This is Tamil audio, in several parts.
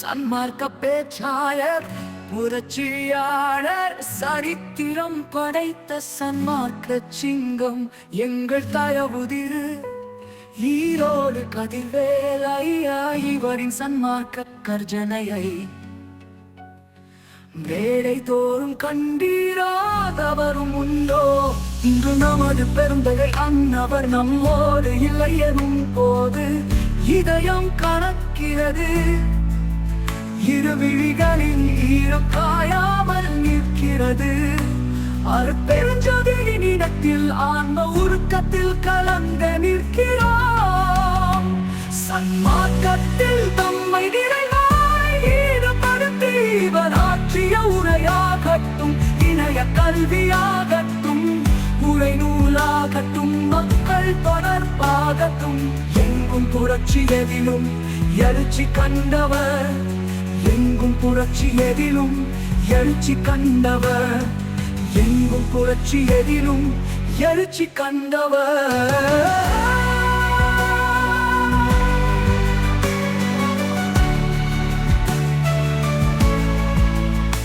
சன்மார்க்க பேச்சாளர் புரட்சியாளர் சரித்திரம் படைத்த சன்மார்க்க சிங்கம் எங்கள் தயவுதிரு. ஈரோடு கதிர்வேலையா இவரின் சன்மார்க்க கர்ஜனையை வேலை தோறும் கண்டீராதவரும் உண்டோ? இன்று நமது பெருந்தகை அன்னவர் நம்மோடு இல்லை எனும் போது இதயம் கணக்கிறது இருவிழிகளில் ஈரக்காயாமல் நிற்கிறது. அருப்பெருஞ்சோதியின் இடத்தில் ஆன்ம உருக்கத்தில் கலந்து நிற்கிறோம். சன்மார்க்கத்தில் தம்மை நிறைவாய் ஈடுபடுத்தி இவர் ஆற்றிய உரையாகட்டும் இணைய கல்வியாகட்டும் உரை நூலாகட்டும் மக்கள் தொடர்பாகட்டும். எங்கும் புரட்சி எதிலும் எழுச்சி கண்டவர். எங்கும் புரட்சி எதிலும் எழுச்சி கண்டவர். எங்கும் புரட்சி எதிலும் எழுச்சி கண்டவர்.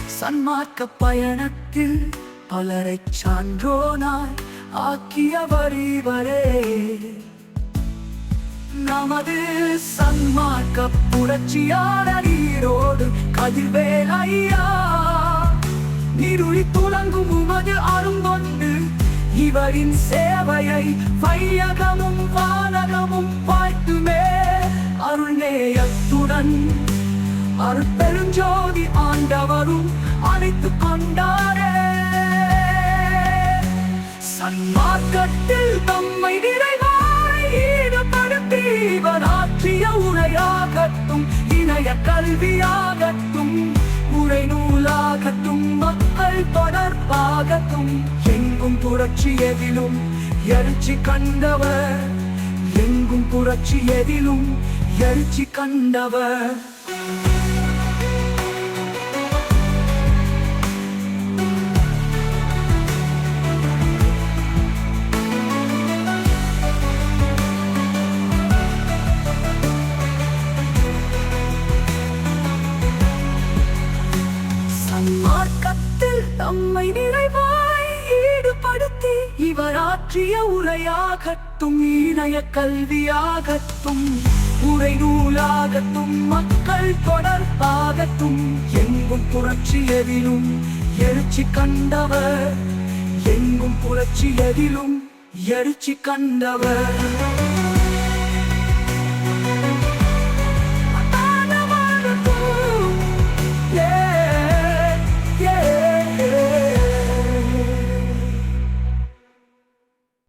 சன்மார்க்க பயணத்தில் பலரை சான்றோனாய் ஆக்கியவர் இவரே. நமது சன்மார்க்க புரட்சியாளர் உயிரோடு கதிர்வேல் ஐயா. நிருளி துளங்கும் உமது அருங்கொண்டு இவரின் சேவையை வையகமும் வானகமும் பார்த்துமே அருள்நேயத்துடன் அருட்பெருஞ்சோதி ஆண்டவரும் அழைத்து கொண்டாரே. சன்மார்க்கத்தில் தம்மை நிறைவாய் ஈடுபடுத்தி இவர் ஆற்றிய உரையாகட்டும். இணைய கல்வியாகட்டும் உரை நூலாகட்டும் மக்கள் தொடர்பாகட்டும். எங்கும் புரட்சி எதிலும் எழுச்சி கண்டவர். எங்கும் புரட்சி எதிலும் எழுச்சி கண்டவர். மார்க்கத்தில் தம்மை நிறைவாய் ஈடுபடுத்தி இவர் ஆற்றிய உரையாகட்டும் இணைய கல்வியாகட்டும் உரை நூலாகட்டும் மக்கள் தொடர்பாகட்டும் எங்கும் புரட்சி எதிலும் எழுச்சி கண்டவர் எங்கும் புரட்சி எதிலும் எழுச்சி கண்டவர்.